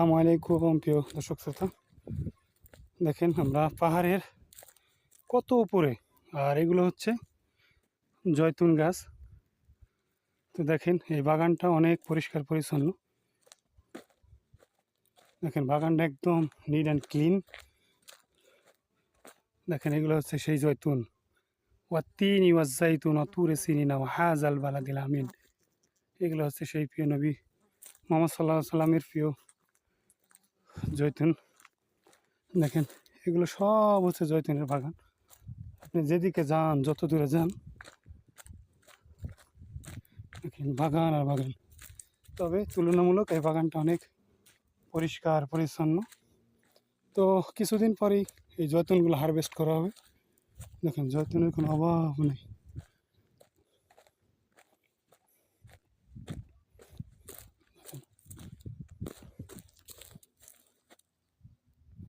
আসসালামু আলাইকুম, প্রিয় দর্শক শ্রোতা। দেখেন আমরা পাহাড়ের কত উপরে, আর এগুলো হচ্ছে জয়তুন গাছ। তো দেখেন, এই বাগানটা অনেক পরিষ্কার পরিচ্ছন্ন। দেখেন, বাগানটা একদম নিট অ্যান্ড ক্লিন দেখেন, এগুলো হচ্ছে সেই জয়তুন। ওয়াত্তিনি ওয়াজ্জাইতুন অতুরে সিনিনা ওয়াহাজাল বালাদিল আমিন। এগুলো হচ্ছে সেই প্রিয় নবী মোহাম্মদ সাল্লাহ সাল্লামের প্রিয় জৈতুন দেখেন, এগুলো সব হচ্ছে জৈতুনের বাগান। আপনি যেদিকে যান, যত দূরে যান, দেখেন বাগান আর বাগান। তবে তুলনামূলক এই বাগানটা অনেক পরিষ্কার, পরিচ্ছন্ন। তো কিছুদিন পরেই এই জৈতুনগুলো হারভেস্ট করা হবে। দেখেন জৈতুনের কোনো অভাব নেই।